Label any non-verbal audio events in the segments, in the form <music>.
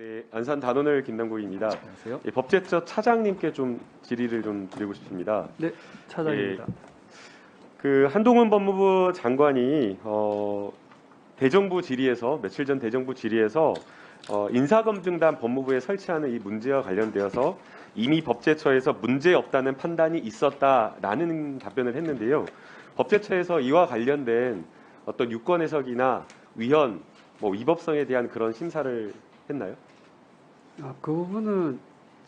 네, 안산 단원을 김남국입니다. 안녕하세요. 예, 법제처 차장님께 좀 질의를 좀 드리고 싶습니다. 네, 차장입니다. 그 한동훈 법무부 장관이 어, 대정부 질의에서 며칠 전 대정부 질의에서 어, 인사검증단 법무부에 설치하는 이 문제와 관련되어서 이미 법제처에서 문제 없다는 판단이 있었다라는 답변을 했는데요. 법제처에서 이와 관련된 어떤 유권 해석이나 위헌, 뭐 위법성에 대한 그런 심사를 했나요? 아, 그 부분은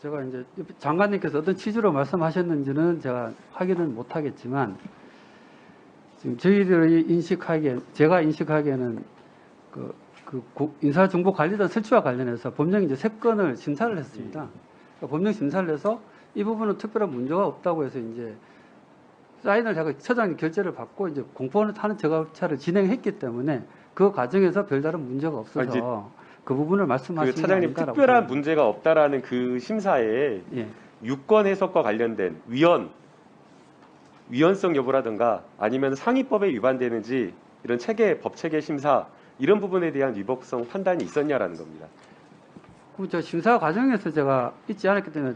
제가 이제 장관님께서 어떤 취지로 말씀하셨는지는 제가 확인은 못하겠지만 지금 저희들이 인식하기에 제가 인식하기에는 그, 그 고- 인사정보관리단 설치와 관련해서 법령 이제 세 건을 심사를 했습니다. 그러니까 법령 심사를 해서 이 부분은 특별한 문제가 없다고 해서 이제 사인을 제가 처장님 결재를 받고 이제 공포를 타는 작업차를 진행했기 때문에 그 과정에서 별다른 문제가 없어서 아, 그 부분을 말씀하시는 그 차장님 특별한. 문제가 없다라는 그 심사에 예. 유권 해석과 관련된 위헌, 위헌성 여부라든가 아니면 상위법에 위반되는지 이런 체계, 법 체계 심사 이런 부분에 대한 위법성 판단이 있었냐라는 겁니다. 그저 심사 과정에서 제가 있지 않았기 때문에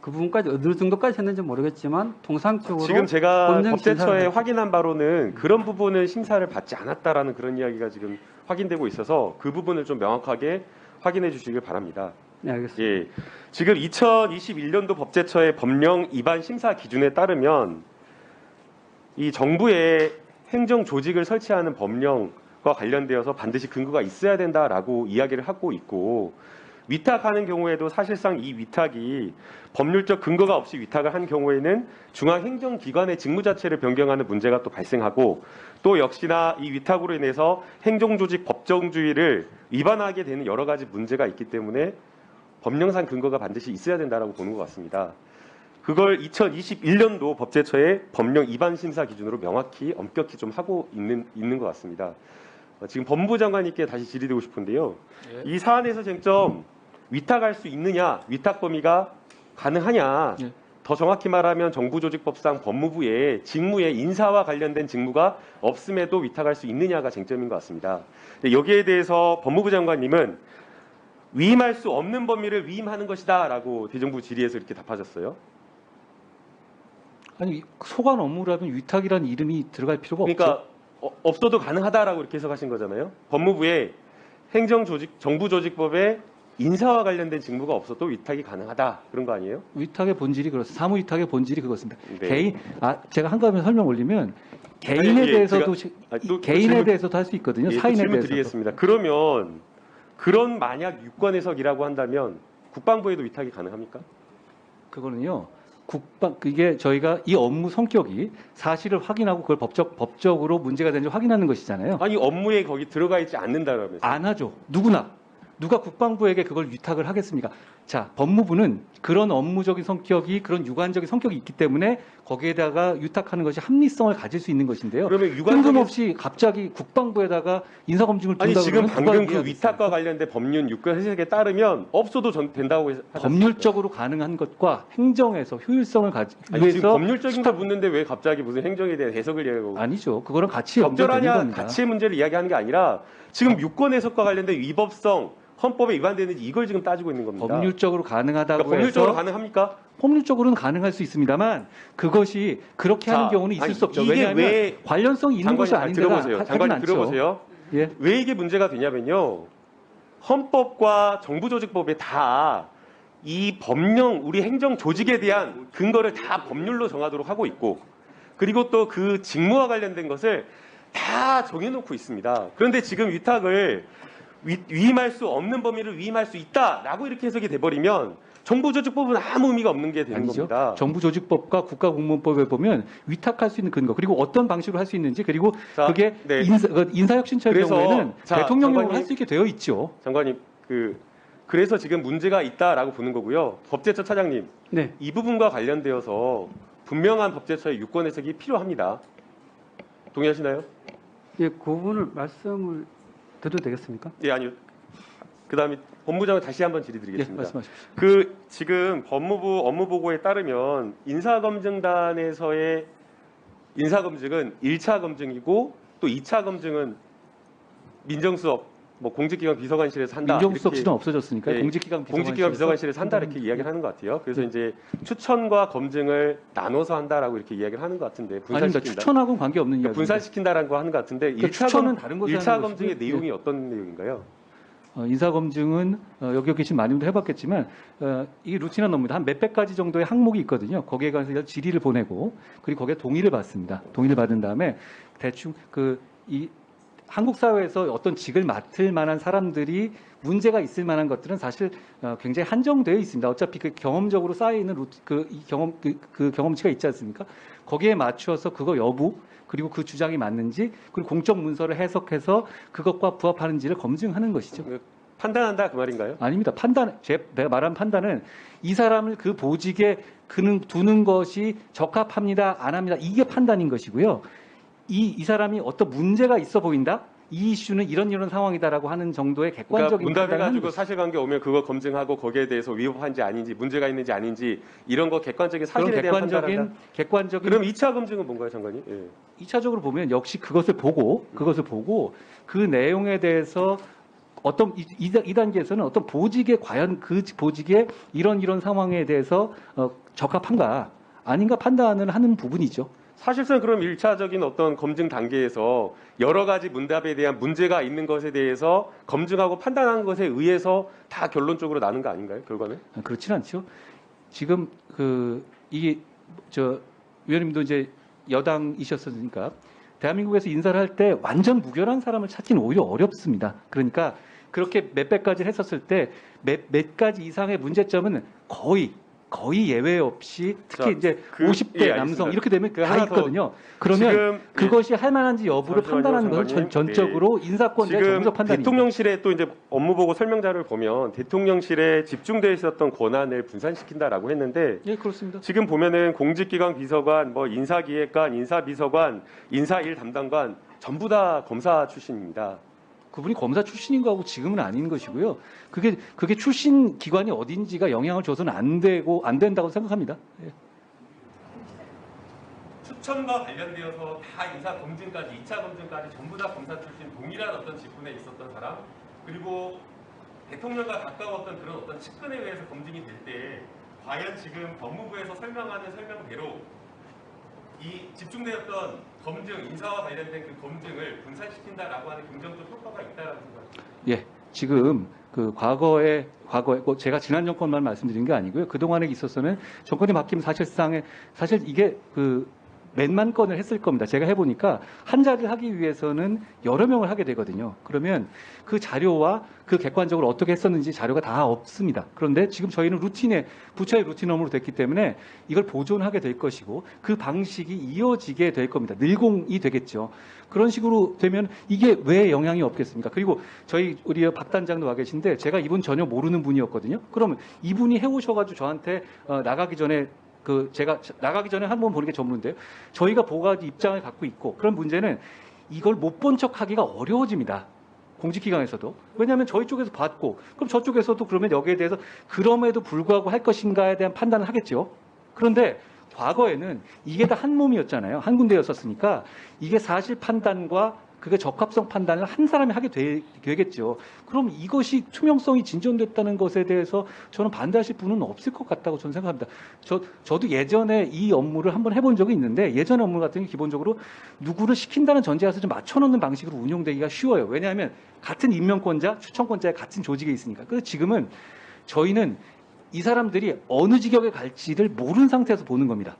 그 부분까지 어느 정도까지 했는지 모르겠지만 통상적으로 지금 제가 법제처에 확인한 바로는 그런 부분은 심사를 받지 않았다라는 그런 이야기가 지금 확인되고 있어서 그 부분을 좀 명확하게 확인해 주시길 바랍니다. 네 알겠습니다. 예. 지금 2021년도 법제처의 법령 위반 심사 기준에 따르면 이 정부의 행정 조직을 설치하는 법령과 관련되어서 반드시 근거가 있어야 된다라고 이야기를 하고 있고 위탁하는 경우에도 사실상 이 위탁이 법률적 근거가 없이 위탁을 한 경우에는 중앙행정기관의 직무 자체를 변경하는 문제가 또 발생하고 또 역시나 이 위탁으로 인해서 행정조직 법정주의를 위반하게 되는 여러 가지 문제가 있기 때문에 법령상 근거가 반드시 있어야 된다라고 보는 것 같습니다. 그걸 2021년도 법제처의 법령 위반 심사 기준으로 명확히 엄격히 좀 하고 있는 있는 것 같습니다. 어, 지금 법무부 장관님께 다시 질의드리고 싶은데요. 예. 이 사안에서 쟁점 위탁할 수 있느냐, 위탁 범위가 가능하냐. 예. 더 정확히 말하면 정부조직법상 법무부의 직무에 인사와 관련된 직무가 없음에도 위탁할 수 있느냐가 쟁점인 것 같습니다. 여기에 대해서 법무부 장관님은 위임할 수 없는 범위를 위임하는 것이다라고 대정부 질의에서 이렇게 답하셨어요. 아니 소관 업무라면 위탁이라는 이름이 들어갈 필요가 그러니까 어, 없어도 가능하다라고 이렇게 해석하신 거잖아요. 법무부의 행정조직 정부조직법에 인사와 관련된 직무가 없어도 위탁이 가능하다 그런 거 아니에요? 위탁의 본질이 그렇습니다. 사무 위탁의 본질이 그것입니다. 네. 개인 아 제가 한 가지 설명 올리면 개인에 아니, 예, 대해서도 제가- 시- 아, 또- 또 개인에 질문- 대해서도 할 수 있거든요. 예, 또 사인에 대해서. 드리겠습니다. 그러면 그런 만약 유권 해석이라고 한다면 국방부에도 위탁이 가능합니까? 그거는요. 국방 이게 저희가 이 업무 성격이 사실을 확인하고 그걸 법적 법적으로 문제가 되는지 확인하는 것이잖아요. 아니 업무에 거기 들어가 있지 않는다라면서. 안 하죠. 누구나 누가 국방부에게 그걸 위탁을 하겠습니까? 자, 법무부는 그런 업무적인 성격이 그런 유관적인 성격이 있기 때문에 거기에다가 위탁하는 것이 합리성을 가질 수 있는 것인데요. 그러면 유관적인 뜬금없이 갑자기 국방부에다가 인사검증을 아니 둔다 지금 방금 그? 위탁과 관련된 법률 유권 해석에 따르면 없어도 전 된다고 하지 않습니까? 법률적으로 가능한 것과 행정에서 효율성을 가지 아니, 지금 법률적인 걸 묻는데 왜 갑자기 무슨 행정에 대한 해석을 이야기하고 아니죠. 그거랑 같이 적절하냐. 가치의 문제를 이야기하는 게 아니라 지금 유권 해석과 관련된 위법성 헌법에 위반되는지 이걸 지금 따지고 있는 겁니다. 법률적으로 가능하다고 그러니까 법률적으로 해서 가능합니까? 법률적으로는 가능할 수 있습니다만 그것이 그렇게 자, 하는 경우는 있을 아니, 수 없죠. 이게 왜냐하면 왜 관련성이 있는 것이 잘 아닌데가 들어보세요. 하- 장관님. 들어보세요. 예. 왜 이게 문제가 되냐면요. 헌법과 정부조직법에 다 이 법령 우리 행정 조직에 대한 근거를 다 법률로 정하도록 하고 있고 그리고 또 그 직무와 관련된 것을 다 정해놓고 있습니다. 그런데 지금 위탁을 위, 위임할 수 없는 범위를 위임할 수 있다라고 이렇게 해석이 돼버리면 정부조직법은 아무 의미가 없는 게 되는 아니죠. 겁니다. 정부조직법과 국가공무원법에 보면 위탁할 수 있는 근거 그리고 어떤 방식으로 할 수 있는지 그리고 자, 그게 네. 인사, 그 그래서 경우에는 자, 대통령령으로 할 수 있게 되어 있죠. 장관님 그 그래서 지금 문제가 있다라고 보는 거고요. 법제처 차장님 네. 이 부분과 관련되어서 분명한 법제처의 유권 해석이 필요합니다. 동의하시나요? 예, 그 부분을 말씀을 드려도 되겠습니까? 예, 아니요. 그다음에 법무장관 다시 한번 예, 질의드리겠습니다. 말씀하십시오. 그 지금 법무부 업무 보고에 따르면 인사검증단에서의 인사검증은 1차 검증이고 또 2차 검증은 민정수석 뭐 공직기관 비서관실에서 한다. 민정수석실은 없어졌으니까 예, 공직기관 비서관실에서 비서관실에서 한다 이렇게 이야기를 하는 것 같아요. 그래서 이제 추천과 검증을 나눠서 한다라고 이렇게 이야기를 하는 것 같은데 아닙니다. 분산시킨다. 추천하고는 관계 없는 그러니까 이야기. 분산시킨다라는 거 하는 것 같은데 그러니까 일차 추천은 검- 다른 것이 일차 하는 검증의 것이고요. 내용이 어떤 내용인가요? 어, 인사검증은 어, 여기 계신 많은 분들 해봤겠지만 어, 이게 루틴한 업무입니다. 한 몇백 가지 정도의 항목이 있거든요. 거기에 관해서 질의를 보내고 그리고 거기에 동의를 받습니다. 동의를 받은 다음에 대충 그이 한국 사회에서 어떤 직을 맡을 만한 사람들이 문제가 있을 만한 것들은 사실 어, 굉장히 한정되어 있습니다. 어차피 그 경험적으로 쌓여 있는 루트, 그, 이 경험 그, 그 경험치가 있지 않습니까? 거기에 맞추어서 그거 여부 그리고 그 주장이 맞는지 그리고 공적 문서를 해석해서 그것과 부합하는지를 검증하는 것이죠. 판단한다 그 말인가요? 아닙니다. 판단, 제, 내가 말한 판단은 이 사람을 그 보직에 그는 두는 것이 적합합니다, 안 합니다. 이게 판단인 것이고요. 이, 이 사람이 어떤 문제가 있어 보인다? 이 이슈는 이런 이런 상황이다라고 하는 정도의 그러니까 객관적인 하는 문답해 가지고 것이죠. 사실관계 오면 그거 검증하고 거기에 대해서 위법한지 아닌지 문제가 있는지 아닌지 이런 거 객관적인 사실에 대한 판단한다. 객관적인 객관적인 그럼 2차 검증은 뭔가요, 장관님? 예. 2차적으로 보면 역시 그것을 보고 그것을 보고 그 내용에 대해서 어떤 이, 이, 이 단계에서는 어떤 보직에 과연 그 보직에 이런 이런 상황에 대해서 어, 적합한가 아닌가 판단을 하는 부분이죠. 사실상 그럼 1차적인 어떤 검증 단계에서 여러 가지 문답에 대한 문제가 있는 것에 대해서 검증하고 판단하는 것에 의해서 다 결론적으로 나는 거 아닌가요? 결과는? 아, 그렇진 않죠. 지금 그 이게 저 위원님도 이제 여당이셨으니까 대한민국에서 인사를 할 때 완전 무결한 사람을 찾기는 오히려 어렵습니다. 그러니까 그렇게 몇백 가지를 했었을 때 몇 몇 가지 이상의 문제점은 거의 거의 예외 없이 특히 자, 이제 그- 50대 예, 남성. 이렇게 되면 그다 하나 더 있거든요. 그러면 지금 그것이 할 만한지 여부를 잠시만요, 판단하는 것은 전, 장관님. 전적으로 인사권자의 지금 정무적 판단입니다. 대통령실의 또 이제 업무 보고 설명자를 보면 대통령실에 집중돼 있었던 권한을 분산시킨다라고 했는데 예, 그렇습니다. 지금 보면은 공직기관 비서관, 뭐 인사기획관, 인사비서관, 인사일 담당관 전부 다 검사 출신입니다. 그분이 검사 출신인 거하고 지금은 아닌 것이고요. 그게 그게 출신 기관이 어딘지가 영향을 줘서는 안 되고 안 된다고 생각합니다. 예. 추천과 관련되어서 다 인사 검증까지 2차 검증까지 전부 다 검사 출신 동일한 어떤 직분에 있었던 사람 그리고 대통령과 가까웠던 그런 어떤 측근에 의해서 검증이 될 때 과연 지금 법무부에서 설명하는 설명대로 이 집중되었던 검증 인사와 관련된 그 검증을 분산시킨다라고 하는 긍정적 효과가 있다라고 생각합니다. 예, 지금 그 과거에 과거에 뭐 제가 지난 정권만 말씀드린 게 아니고요. 그 동안에 있어서는 정권이 바뀌면 사실상에 사실 이게 그 몇만 건을 했을 겁니다. 제가 해보니까 한 자리를 하기 위해서는 여러 명을 하게 되거든요. 그러면 그 자료와 그 객관적으로 어떻게 했었는지 자료가 다 없습니다. 그런데 지금 저희는 루틴에 부처의 루틴 업무로 됐기 때문에 이걸 보존하게 될 것이고 그 방식이 이어지게 될 겁니다. 늘공이 되겠죠. 그런 식으로 되면 이게 왜 영향이 없겠습니까? 그리고 저희 우리 박 단장도 와 계신데 제가 이분 전혀 모르는 분이었거든요. 그러면 이분이 해오셔가지고 저한테 어, 나가기 전에 그 제가 나가기 전에 한 번 보는 게 전문인데요. 저희가 보고하기 입장을 갖고 있고 그런 문제는 이걸 못 본 척하기가 어려워집니다. 공직기관에서도 왜냐하면 저희 쪽에서 봤고 그럼 저쪽에서도 그러면 여기에 대해서 그럼에도 불구하고 할 것인가에 대한 판단을 하겠죠. 그런데 과거에는 이게 다 한 몸이었잖아요. 한 군데였었으니까 이게 사실 판단과 그게 적합성 판단을 한 사람이 하게 되, 되겠죠. 그럼 이것이 투명성이 진전됐다는 것에 대해서 저는 반대하실 분은 없을 것 같다고 저는 생각합니다. 저, 저도 예전에 이 업무를 한번 해본 적이 있는데 예전 업무 같은 게 기본적으로 누구를 시킨다는 전제에서 좀 맞춰놓는 방식으로 운용되기가 쉬워요. 왜냐하면 같은 임명권자, 추천권자의 같은 조직에 있으니까. 그래서 지금은 저희는 이 사람들이 어느 직역에 갈지를 모르는 상태에서 보는 겁니다.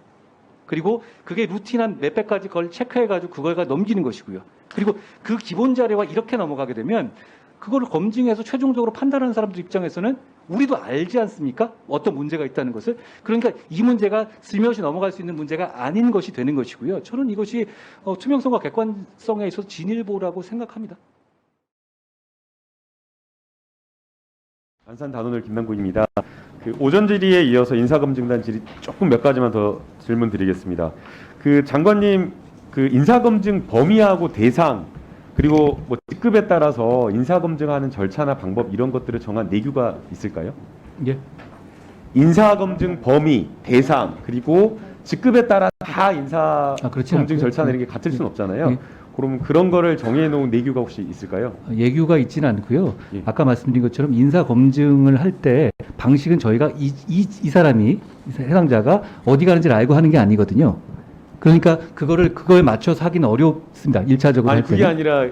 그리고 그게 루틴 한 몇백 가지 걸 체크해가지고 그걸 가 넘기는 것이고요. 그리고 그 기본 자료가 이렇게 넘어가게 되면 그거를 검증해서 최종적으로 판단하는 사람들 입장에서는 우리도 알지 않습니까? 어떤 문제가 있다는 것을. 그러니까 이 문제가 슬며시 넘어갈 수 있는 문제가 아닌 것이 되는 것이고요. 저는 이것이 어, 투명성과 객관성에 있어서 진일보라고 생각합니다. 안산 단원을 김남국입니다. 그 오전 질의에 이어서 인사검증단 질의 조금 몇 가지만 더 질문 드리겠습니다. 그 장관님 그 인사검증 범위하고 대상 그리고 뭐 직급에 따라서 인사검증하는 절차나 방법 이런 것들을 정한 내규가 있을까요? 예. 인사검증 범위, 대상 그리고 직급에 따라 다 인사 아, 그렇지 검증 않고요. 절차나 예. 이런 게 같을 수는 없잖아요. 예. 그럼 그런 거를 정해 놓은 내규가 혹시 있을까요? 예규가 있지는 않고요. 예. 아까 말씀드린 것처럼 인사 검증을 할 때 방식은 저희가 이, 이, 이 사람이 이 해당자가 어디 가는지를 알고 하는 게 아니거든요. 그러니까 그거를 그거에 맞춰서 하기는 어렵습니다. 일차적으로 아니 할 그게. 아니라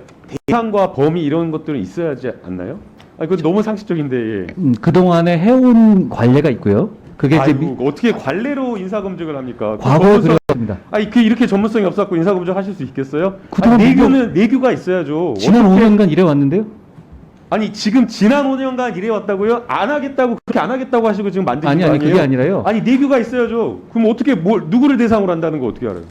대상과 범위 이런 것들은 있어야지 않나요? 아니 그건 너무 상식적인데 예. 음, 그동안에 해온 관례가 있고요. 그게 이제 아이고, 어떻게 관례로 인사 검증을 합니까? 그 과거에 전문성- 그랬습니다. 아니 그 이렇게 전문성이 없었고 인사 검증 하실 수 있겠어요? 그동안 아니, 내규는 내규가 있어야죠. 지난 어떻게- 5년간 이래 왔는데요. 아니 지금 지난 5년간 이래 왔다고요? 안 하겠다고 그렇게 안 하겠다고 하시고 지금 만드신 아니 거 아니 아니에요? 그게 아니라요. 아니 내규가 있어야죠. 그럼 어떻게 뭘 누구를 대상으로 한다는 거 어떻게 알아요?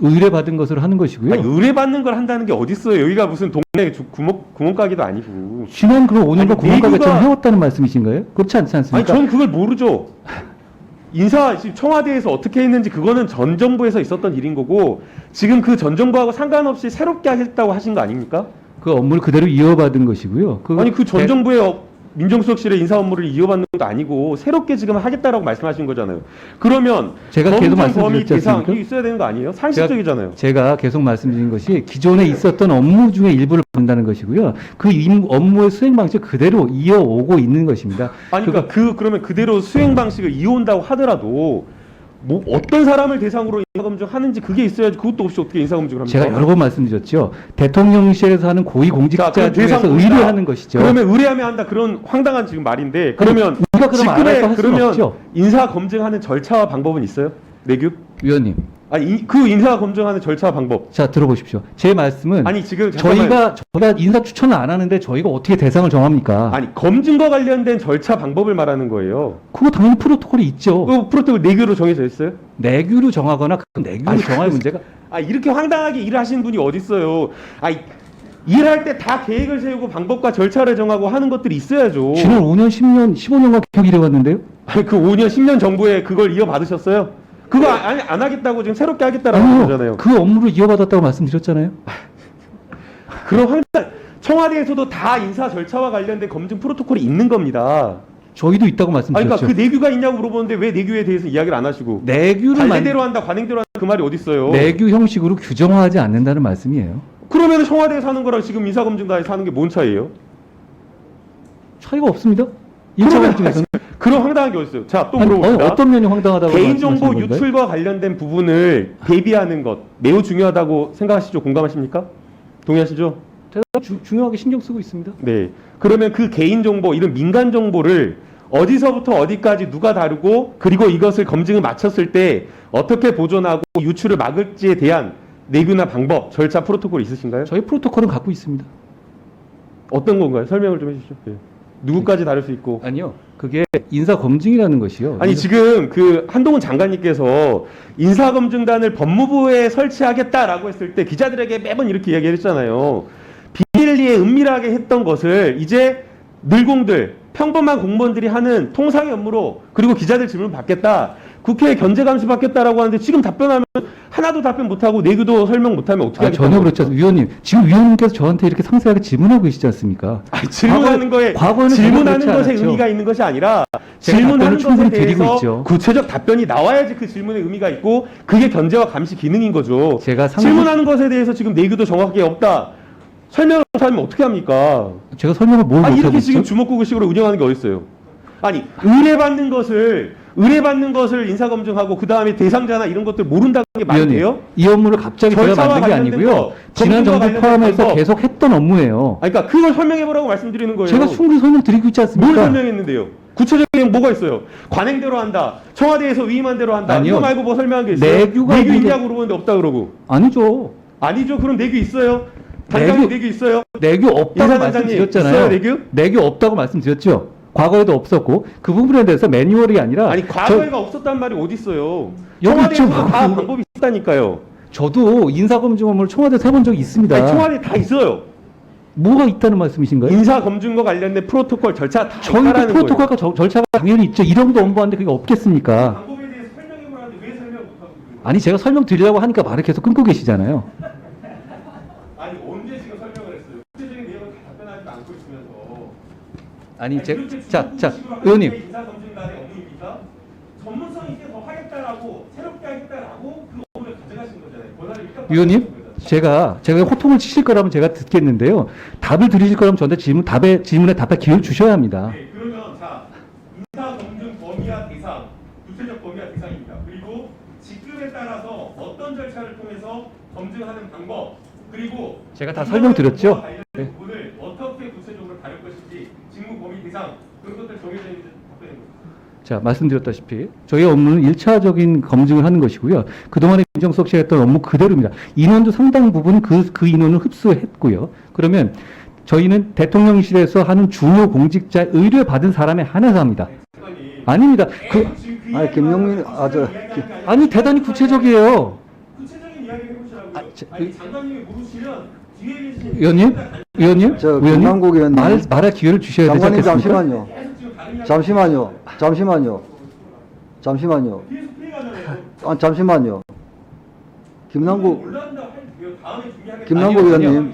의뢰받은 것으로 하는 것이고요. 아니, 의뢰받는 걸 한다는 게 어디 있어요? 여기가 무슨 동네 주- 구멍 구멍가게도 아니고. 지난 그럼 5년간 아니, 구멍가게처럼 내규가- 해왔다는 말씀이신가요? 그렇지 않지 아니 않습니까? 전 그걸 모르죠. 인사 지금 청와대에서 어떻게 했는지 그거는 전 정부에서 있었던 일인 거고 지금 그 전 정부하고 상관없이 새롭게 하겠다고 하신 거 아닙니까? 그 업무를 그대로 이어받은 것이고요. 그 아니 그 전 대- 정부의 어- 민정수석실의 인사 업무를 이어받는 것도 아니고 새롭게 지금 하겠다라고 말씀하신 거잖아요. 그러면 제가 계속 범위 말씀드렸지 대상 않습니까? 이게 있어야 되는 거 아니에요? 상식적이잖아요. 제가 계속 말씀드린 것이 기존에 있었던 업무 중에 일부를 본다는 것이고요. 그 임- 업무의 수행 방식 그대로 이어오고 있는 것입니다. 아니 그러니까 그 그러면 그대로 수행 방식을 이어온다고 하더라도 뭐 어떤 사람을 대상으로 인사 검증 하는지 그게 있어야지 그것도 없이 어떻게 인사 검증을 합니까? 제가 여러 번 말씀드렸죠. 대통령실에서 하는 고위 자, 공직자 그럼 중에서. 의뢰하는 것이죠. 그러면 의뢰하면 한다 그런 황당한 지금 말인데 그러면 우리가 그럼 수는 그러면 없죠. 인사 검증하는 절차와 방법은 있어요? 내규? 위원님, 아니 이- 그 인사 검증하는 절차와 방법. 자 들어보십시오. 제 말씀은 아니 지금 잠깐만. 저희가 저희가 인사 추천을 안 하는데 저희가 어떻게 대상을 정합니까? 아니 검증과 관련된 절차 방법을 말하는 거예요. 그거 당연히 프로토콜이 있죠. 그 프로토콜 내규로 정해져 있어요? 내규로 정하거나 그 내규로 아니, 정할 그- 문제가 아 이렇게 황당하게 일을 하시는 분이 어디 있어요? 아 일할 때 다 계획을 세우고 방법과 절차를 정하고 하는 것들이 있어야죠. 지난 5년, 10년, 15년간 계속 이래왔는데요. 아니 그 5년 10년 정부에 그걸 이어 받으셨어요? 그거 아- 아니 안 하겠다고 지금 새롭게 하겠다라고 하는 거잖아요. 그 업무를 이어받았다고 말씀드렸잖아요. <laughs> 그런 황당 청와대에서도 다 인사 절차와 관련된 검증 프로토콜이 있는 겁니다. 저희도 있다고 아니 말씀드렸죠. 그러니까 그 내규가 있냐고 물어보는데 왜 내규에 대해서 이야기를 안 하시고 내규를 만, 관례대로 한다 관행대로 한다 그 말이 어디 있어요? 내규 형식으로 규정화하지 않는다는 말씀이에요. 그러면 청와대에서 하는 거랑 지금 인사검증단에서 하는 게 뭔 차이예요? 차이가 없습니다. 1차 그러면 검증에서는 그런 황당한 게 어디 있어요? 자 또 아니, 물어봅니다. 어, 떤 면이 황당하다고 개인정보? 유출과 관련된 부분을 대비하는 것 매우 중요하다고 생각하시죠? 공감하십니까? 동의하시죠? 제가 주- 중요하게 신경 쓰고 있습니다. 네. 그러면 그 개인정보, 이런 민간 정보를 어디서부터 어디까지 누가 다루고 그리고 이것을 검증을 마쳤을 때 어떻게 보존하고 유출을 막을지에 대한 내규나 방법, 절차, 프로토콜 있으신가요? 저희 프로토콜은 갖고 있습니다. 어떤 건가요? 설명을 좀 해주시죠. 예. 누구까지 다룰 수 있고. 아니요. 그게 인사 검증이라는 것이요. 아니 지금 그 한동훈 장관님께서 인사검증단을 법무부에 설치하겠다라고 했을 때 기자들에게 매번 이렇게 이야기했잖아요. 비밀리에 은밀하게 했던 것을 이제 늘공들 평범한 공무원들이 하는 통상의 업무로 그리고 기자들 질문 받겠다. 국회에 견제 감시 받겠다라고 하는데 지금 답변하면 하나도 답변 못하고 내규도 설명 못하면 어떻게 아, 하겠다는 전혀 그렇지? 않습니다. 위원님, 지금 위원님께서 저한테 이렇게 상세하게 질문하고 계시지 않습니까? 아니, 질문하는 과거에- 거에 질문하는 것에 않았죠. 의미가 있는 것이 아니라 질문하는 것에 대해서 있죠. 구체적 답변이 나와야지 그 질문의 의미가 있고 그게 견제와 감시 기능인 거죠. 제가 상 질문하는 것에 대해서 지금 내규도 정확하게 없다. 설명을 못하면 어떻게 합니까? 제가 설명을 뭘 아니 못하고 이렇게? 지금 주먹구구식으로 운영하는 게 어딨어요? 아니 의뢰받는 것을 의뢰받는 것을 인사검증하고 그 다음에 대상자나 이런 것들 모른다는 게 말이 위원님, 돼요? 이 업무를 갑자기 제가 절차와 만든 게 관련된 아니고요. 거, 지난 검증과 정부 관련된 포함해서 방법. 계속 했던 업무예요. 아니, 그러니까 그걸 설명해보라고 말씀드리는 거예요. 제가 충분히 설명 드리고 있지 않습니까? 뭘 설명했는데요? 구체적인 뭐가 있어요? 관행대로 한다. 청와대에서 위임한 대로 한다. 아니요. 이거 말고 뭐 설명한 게 있어요? 내규가 내규 있냐고 물어보는데 없다 그러고. 아니죠. 아니죠. 그럼 내규 있어요? 단장님 내규- 내규 있어요? 내규 없다고 인사단장님, 말씀드렸잖아요. 있어요, 내규? 없다고 말씀드렸죠. 과거에도 없었고 그 부분에 대해서 매뉴얼이 아니라 아니 과거에가 없었단 말이 어디 있어요? 청와대에서. 다 그- <laughs> 방법이 있다니까요. 저, 도 인사검증 업무를 청와대에서 해본 적이 있습니다. 아니, 청와대 다 있어요. 뭐가 있다는 말씀이신가요? 인사 검증과 관련된 프로토콜 절차 다 저희도. 프로토콜과 저- 절차가 당연히 있죠. 이런도 업무하는데 그게 없겠습니까? 방법에 대해서 설명해보라는데 왜 설명 못하고? 아니 제가 설명드리려고 하니까 말을 계속 끊고 계시잖아요. 아니 언제 지금 설명을 했어요? 구체적인 내용을 다 답변하지도 않고 있으면서 아니 제, 자, 자, 의원님, 거잖아요. 제가 제가 호통을 치실 거라면 제가 듣겠는데요. 답을 드리실 거라면 저한테 질문 답에 질문에 답할 기회를 주셔야 합니다. 네, 그러면 자 인사 검증 범위와 대상, 구체적 범위와 대상입니다. 그리고 직급에 따라서 어떤 절차를 통해서 검증하는 방법, 그리고 제가 다 설명드렸죠? 관련된 네. 부분을 어떻게 구체적으로 다룰 것인지 직무 범위 대상 그런 것들 정해져 있는지 답변해 주세요. 자, 말씀드렸다시피 저희 업무는 일차적인 검증을 하는 것이고요. 그동안에 민정수석 씨가 했던 업무 그대로입니다. 인원도 상당 부분 그, 그 인원을 흡수했고요. 그러면 저희는 대통령실에서 하는 중요 공직자 의뢰 받은 사람에 한해서 합니다. 장관님, 아닙니다. 그, 아니, 김용민- 아, 저, 아니, 대단히 구체적이에요. 구체적인 이야기 해보시라고요. 아, 저- 아니 장관님이 모르시면 뒤에 계신 의원님? 의원님? 저 의원님? 김남국 의원님. 말, 말할 기회를 주셔야 되지 장관님 않겠습니까? 잠시만요. 계속 지금 다른 이야기 잠시만요. 잠시만요. 잠시만요. 아, 잠시만요. 김남국. 김남국 아니요, 의원님. 아니요.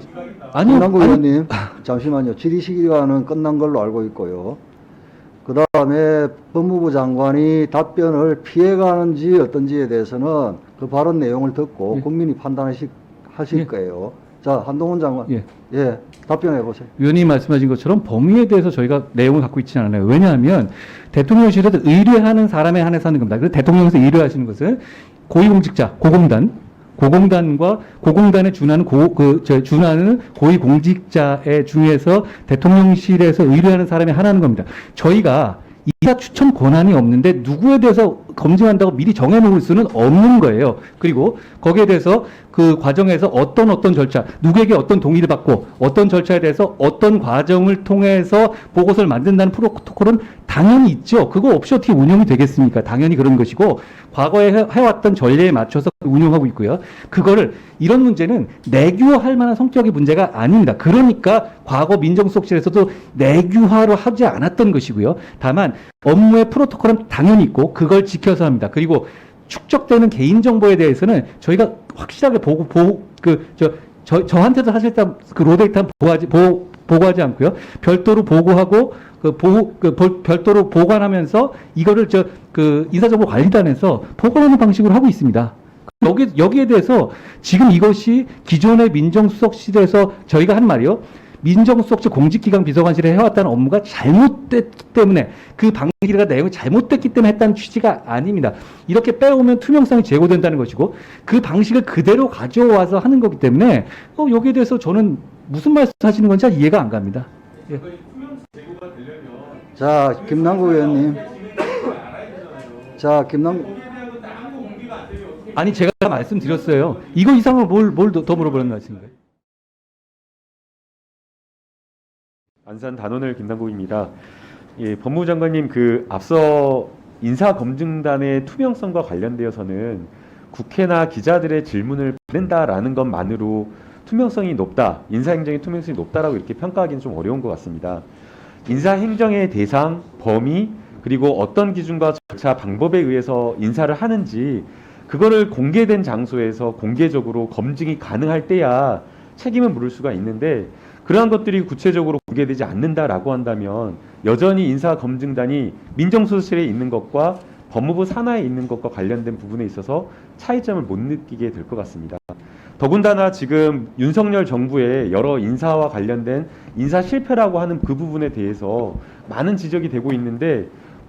아니요, 김남국 아니- 의원님. <laughs> 잠시만요. 질의 시기간은 끝난 걸로 알고 있고요. 그 다음에 법무부 장관이 답변을 피해가는지 어떤지에 대해서는 그 발언 내용을 듣고 예. 국민이 판단하실 하실 예. 거예요. 자, 한동훈 장관. 예. 예, 답변해 보세요. 위원님이 말씀하신 것처럼 범위에 대해서 저희가 내용을 갖고 있지는 않아요. 왜냐하면 대통령실에서 의뢰하는 사람에 한해서 하는 겁니다. 그래서 대통령에서 의뢰하시는 것은 고위공직자, 고공단, 고공단과 고공단에 준하는 고, 그, 저, 준하는 고위공직자에 중에서 대통령실에서 의뢰하는 사람이 하나는 겁니다. 저희가 이사 추천 권한이 없는데 누구에 대해서 검증한다고 미리 정해놓을 수는 없는 거예요. 그리고 거기에 대해서 그 과정에서 어떤 어떤 절차, 누구에게 어떤 동의를 받고 어떤 절차에 대해서 어떤 과정을 통해서 보고서를 만든다는 프로토콜은 당연히 있죠. 그거 없이 어떻게 운영이 되겠습니까? 당연히 그런 것이고 과거에 해- 해왔던 전례에 맞춰서 운영하고 있고요. 그거를 이런 문제는 내규화할 만한 성격의 문제가 아닙니다. 그러니까 과거 민정수석실에서도 내규화로 하지 않았던 것이고요. 다만 업무의 프로토콜은 당연히 있고 그걸 지켜서 합니다. 그리고 축적되는 개인 정보에 대해서는 저희가 확실하게 보고 보고 그 저 저, 저한테도 사실 그 로데이터 보고하지 보, 보고하지 않고요. 별도로 보고하고 그 보호 그 보- 별도로 보관하면서 이거를 저 그 인사정보 관리단에서 보관하는 방식으로 하고 있습니다. 여기 여기에 대해서 지금 이것이 기존의 민정수석실에서 저희가 한 말이요. 민정수석실 공직기강 비서관실에 해왔다는 업무가 잘못됐기 때문에 그 방식이가 내용이 잘못됐기 때문에 했다는 취지가 아닙니다. 이렇게 빼오면 투명성이 제고된다는 것이고 그 방식을 그대로 가져와서 하는 거기 때문에 어, 여기에 대해서 저는 무슨 말씀하시는 건지 잘 이해가 안 갑니다. 예. 자, 김남국 의원님. 자, 김남 거기에 대한 것도 아무 공개가 안 되면 어떻게 아니 제가 말씀드렸어요. 이거 이상으로 뭘 뭘더 더 물어보는 말씀인가요? 안산 단원을 김남국입니다. 예, 법무부 장관님 그 앞서 인사 검증단의 투명성과 관련되어서는 국회나 기자들의 질문을 받는다라는 것만으로 투명성이 높다, 인사행정의 투명성이 높다라고 이렇게 평가하기는 좀 어려운 것 같습니다. 인사행정의 대상, 범위, 그리고 어떤 기준과 절차, 방법에 의해서 인사를 하는지 그거를 공개된 장소에서 공개적으로 검증이 가능할 때야 책임을 물을 수가 있는데 그러한 것들이 구체적으로 공개되지 않는다라고 한다면 여전히 인사검증단이 민정수석실에 있는 것과 법무부 산하에 있는 것과 관련된 부분에 있어서 차이점을 못 느끼게 될 것 같습니다. 더군다나 지금 윤석열 정부의 여러 인사와 관련된 인사 실패라고 하는 그 부분에 대해서 많은 지적이 되고 있는데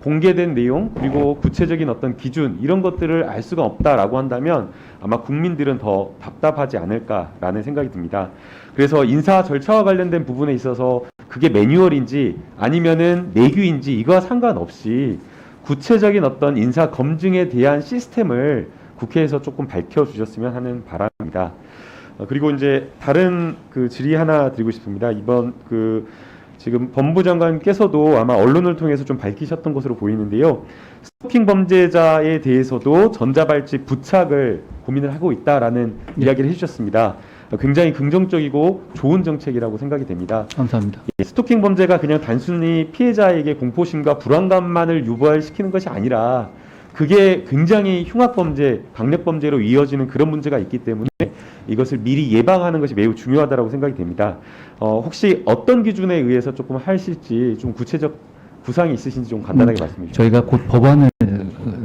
공개된 내용 그리고 구체적인 어떤 기준 이런 것들을 알 수가 없다라고 한다면 아마 국민들은 더 답답하지 않을까라는 생각이 듭니다. 그래서 인사 절차와 관련된 부분에 있어서 그게 매뉴얼인지 아니면은 내규인지 이거와 상관없이 구체적인 어떤 인사 검증에 대한 시스템을 국회에서 조금 밝혀 주셨으면 하는 바람입니다. 어, 그리고 이제 다른 그 질의 하나 드리고 싶습니다. 이번 그 지금 법무부 장관께서도 아마 언론을 통해서 좀 밝히셨던 것으로 보이는데요. 스토킹 범죄자에 대해서도 전자발찌 부착을 고민을 하고 있다라는 네. 이야기를 해주셨습니다. 어, 굉장히 긍정적이고 좋은 정책이라고 생각이 됩니다. 감사합니다. 예, 스토킹 범죄가 그냥 단순히 피해자에게 공포심과 불안감만을 유발시키는 것이 아니라 그게 굉장히 흉악 범죄, 강력 범죄로 이어지는 그런 문제가 있기 때문에 이것을 미리 예방하는 것이 매우 중요하다고 생각이 됩니다. 어, 혹시 어떤 기준에 의해서 조금 하실지 좀 구체적 구상이 있으신지 좀 간단하게 말씀해 주세요. 저희가 곧 법안을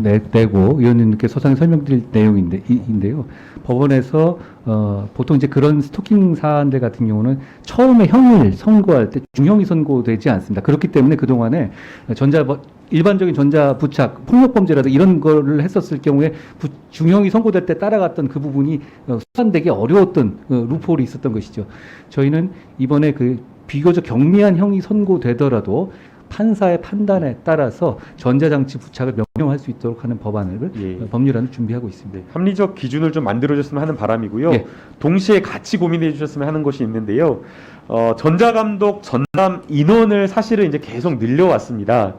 내, 내고 의원님께 소상히 설명드릴 내용인데 이- 인데 요. 법원에서 어, 보통 이제 그런 스토킹 사안들 같은 경우는 처음에 형을 선고할 때 중형이 선고되지 않습니다. 그렇기 때문에 그 동안에 전자 일반적인 전자 부착 폭력 범죄라도 이런 거를 했었을 경우에 부- 중형이 선고될 때 따라갔던 그 부분이 어, 수반되기 어려웠던 어, 루폴이 있었던 것이죠. 저희는 이번에 그 비교적 경미한 형이 선고되더라도 판사의 판단에 따라서 전자장치 부착을 명령할 수 있도록 하는 법안을 예. 어, 법률안을 준비하고 있습니다. 네, 합리적 기준을 좀 만들어줬으면 하는 바람이고요. 예. 동시에 같이 고민해 주셨으면 하는 것이 있는데요. 어, 전자감독 전담 인원을 사실은 이제 계속 늘려왔습니다.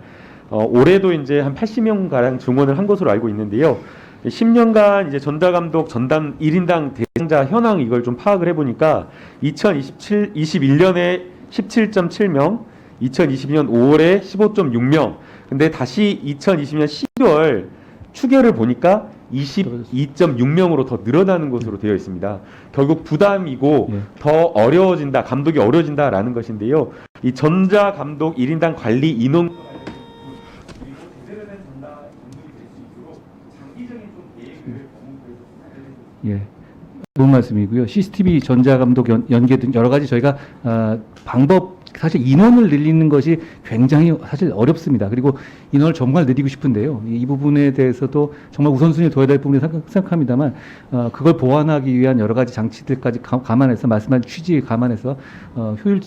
어, 올해도 이제 한 80명 가량 증원을 한 것으로 알고 있는데요. 10년간 이제 전자감독 전담 1인당 대상자 현황 이걸 좀 파악을 해보니까 2027, 21년에 17.7명, 2022년 5월에 15.6명. 근데 다시 2020년 12월 추계를 보니까 22.6명으로 더 늘어나는 것으로 되어 있습니다. 결국 부담이고 예. 더 어려워진다, 감독이 어려워진다라는 것인데요. 이 전자 감독 1인당 관리 인원 예. 좋은 말씀이고요. CCTV 전자감독 연, 연계 등 여러 가지 저희가 아, 방법 사실 인원을 늘리는 것이 굉장히 사실 어렵습니다. 그리고 인원을 정말 늘리고 싶은데요. 이, 이 부분에 대해서도 정말 우선순위에 둬야 될 부분이 생각, 생각합니다만 어, 그걸 보완하기 위한 여러 가지 장치들까지 가, 감안해서 말씀하신 취지 감안해서 어, 효율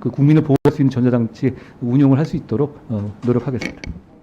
그 국민을 보호할 수 있는 전자장치 운용을 할 수 있도록 어, 노력하겠습니다.